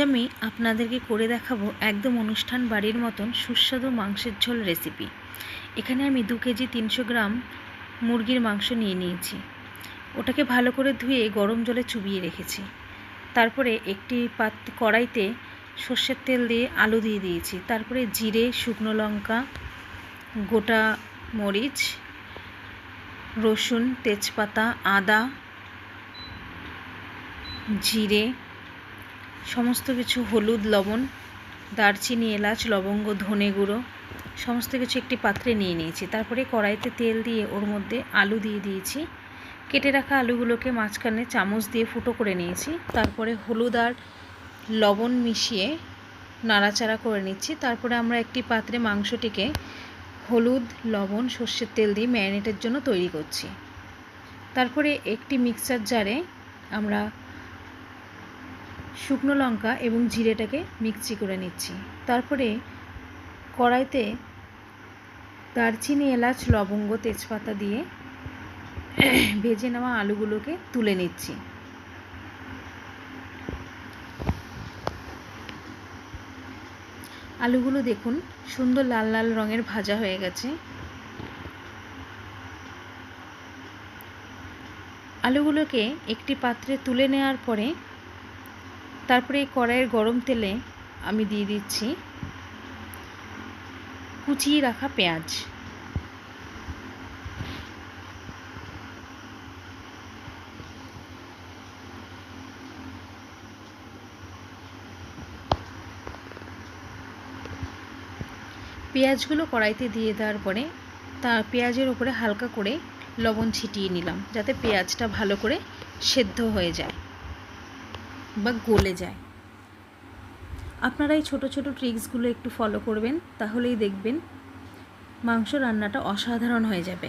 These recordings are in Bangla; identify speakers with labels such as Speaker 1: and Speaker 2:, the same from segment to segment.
Speaker 1: আমি আপনাদেরকে করে দেখাবো একদম অনুষ্ঠান বাড়ির মতন সুস্বাদু মাংসের ঝোল রেসিপি এখানে আমি দু কেজি তিনশো গ্রাম মুরগির মাংস নিয়ে নিয়েছি। ওটাকে ভালো করে ধুয়ে গরম জলে চুবিয়ে রেখেছি। তারপরে একটি পাত কড়াইতে সর্ষের তেল দিয়ে আলু দিয়ে দিয়েছি। তারপরে জিরে, শুকনো লঙ্কা, গোটা মরিচ, রসুন, তেজপাতা, আদা, জিরে সমস্ত কিছু হলুদ, লবণ, দারচিনি, এলাচ, লবঙ্গ, ধনে গুঁড়ো, সমস্ত কিছু একটি পাত্রে নিয়ে নিয়েছি। তারপরে কড়াইতে তেল দিয়ে ওর মধ্যে আলু দিয়ে দিয়েছি। কেটে রাখা আলুগুলোকে মাঝখানে চামচ দিয়ে ফুটো করে নিয়েছি। তারপরে হলুদ আর লবণ মিশিয়ে নাড়াচাড়া করে নিচ্ছি। তারপরে আমরা একটি পাত্রে মাংসটিকে হলুদ, লবণ, সর্ষের তেল দিয়ে ম্যারিনেটের জন্য তৈরি করছি। তারপরে একটি মিক্সার জারে আমরা শুকনো লঙ্কা এবং জিরেটাকে মিক্সি করে নিচ্ছি। তারপরে কড়াইতে দারচিনি, এলাচ, লবঙ্গ, তেজপাতা দিয়ে ভেজে নেওয়া আলুগুলোকে তুলে নিচ্ছি। আলুগুলো দেখুন সুন্দর লাল লাল রঙের ভাজা হয়ে গেছে। আলুগুলোকে একটি পাত্রে তুলে নেওয়ার পরে তারপরে এই কড়াইয়ের গরম তেলে আমি দিয়ে দিচ্ছি কুচিয়ে রাখা পেঁয়াজ। পেঁয়াজগুলো কড়াইতে দিয়ে দেওয়ার পরে তা পেঁয়াজের উপরে হালকা করে লবণ ছিটিয়ে নিলাম, যাতে পেঁয়াজটা ভালো করে সেদ্ধ হয়ে যায়। বা গলে যায়। আপনারা এই ছোটো ছোটো ট্রিক্সগুলো একটু ফলো করবেন, তাহলেই দেখবেন মাংস রান্নাটা অসাধারণ হয়ে যাবে।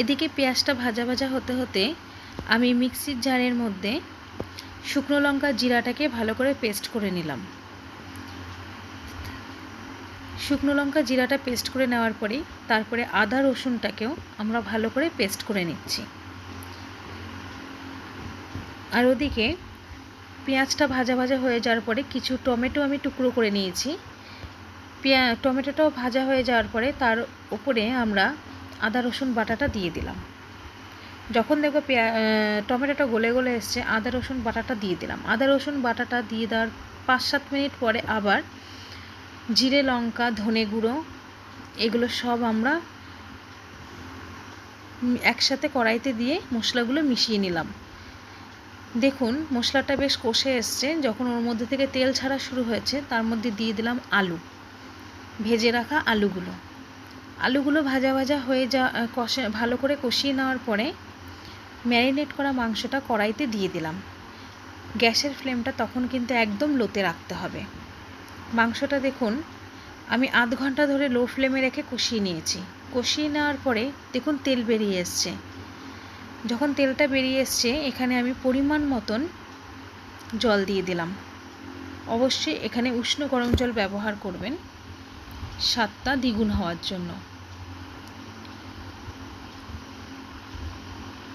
Speaker 1: এদিকে পেঁয়াজটা ভাজা ভাজা হতে হতে আমি মিক্সির জারের মধ্যে শুকনো লঙ্কা জিরাটাকে ভালো করে পেস্ট করে নিলাম। শুকনো লঙ্কা জিরাটা পেস্ট করে নেওয়ার পরেই তারপরে আদা রসুনটাকেও আমরা ভালো করে পেস্ট করে নিচ্ছি। আর ওদিকে পেঁয়াজটা ভাজা ভাজা হয়ে যাওয়ার পরে কিছু টমেটো আমি টুকরো করে নিয়েছি। পেঁয়া, টমেটোটাও ভাজা হয়ে যাওয়ার পরে তার উপরে আমরা আদা রসুন বাটাটা দিয়ে দিলাম। যখন দেখব পেঁয়া টমেটোটা গলে গলে এসছে, আদা রসুন বাটাটা দিয়ে দিলাম। আদা রসুন বাটাটা দিয়ে দেওয়ার পাঁচ সাত মিনিট পরে আবার জিরে লঙ্কা, ধনে গুঁড়ো, এগুলো সব আমরা একসাথে কড়াইতে দিয়ে মশলাগুলো মিশিয়ে নিলাম। দেখুন, মশলাটা বেশ কষে এসছে। যখন ওর মধ্যে থেকে তেল ছাড়া শুরু হয়েছে, তার মধ্যে দিয়ে দিলাম আলু। ভেজে রাখা আলুগুলো। আলুগুলো ভাজা ভাজা হয়ে যা কষে, ভালো করে কষিয়ে নেওয়ার পরে ম্যারিনেট করা মাংসটা কড়াইতে দিয়ে দিলাম। গ্যাসের ফ্লেমটা তখন কিন্তু একদম লোতে রাখতে হবে। মাংসটা দেখুন, আমি আধ ঘণ্টা ধরে লো ফ্লেমে রেখে কষিয়ে নিয়েছি। কষিয়ে নেওয়ার পরে দেখুন তেল বেরিয়ে এসছে। যখন তেলটা বেরিয়ে এসছে, এখানে আমি পরিমাণ মতন জল দিয়ে দিলাম। অবশ্যই এখানে উষ্ণ গরম জল ব্যবহার করবেন। স্বাদটা দ্বিগুণ হওয়ার জন্য।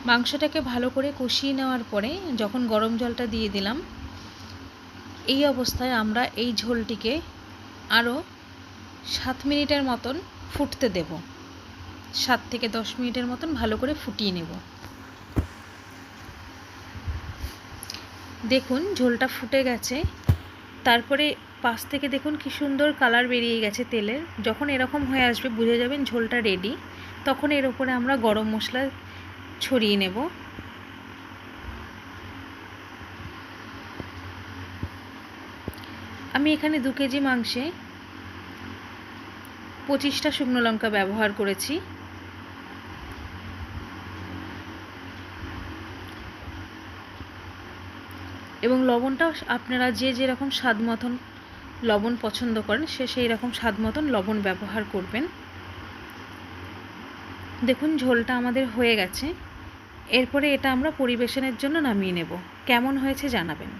Speaker 1: মাংসটাকে ভালো করে কষিয়ে নেওয়ার পরে যখন গরম জলটা দিয়ে দিলাম এই অবস্থায় আমরা এই ঝোলটিকে আরও সাত মিনিটের মতন ফুটতে দেব। সাত থেকে দশ মিনিটের মতন ভালো করে ফুটিয়ে নেব। দেখুন, ঝোলটা ফুটে গেছে। তারপরে পাশ থেকে দেখুন কি সুন্দর কালার বেরিয়ে গেছে তেলের। যখন এরকম হয়ে আসবে, বুঝে যাবেন ঝোলটা রেডি তখন এর উপরে আমরা গরম মশলা ছড়িয়ে নেব। আমি এখানে দু কেজি মাংসে পঁচিশটা শুকনো লঙ্কা ব্যবহার করেছি। এবং লবণটাও আপনারা যে যেরকম স্বাদ মতন লবণ পছন্দ করেন, সে সেই রকম স্বাদ মতন লবণ ব্যবহার করবেন। দেখুন, ঝোলটা আমাদের হয়ে গেছে। এরপরে এটা আমরা পরিবেশনের জন্য নামিয়ে নেব। কেমন হয়েছে জানাবেন।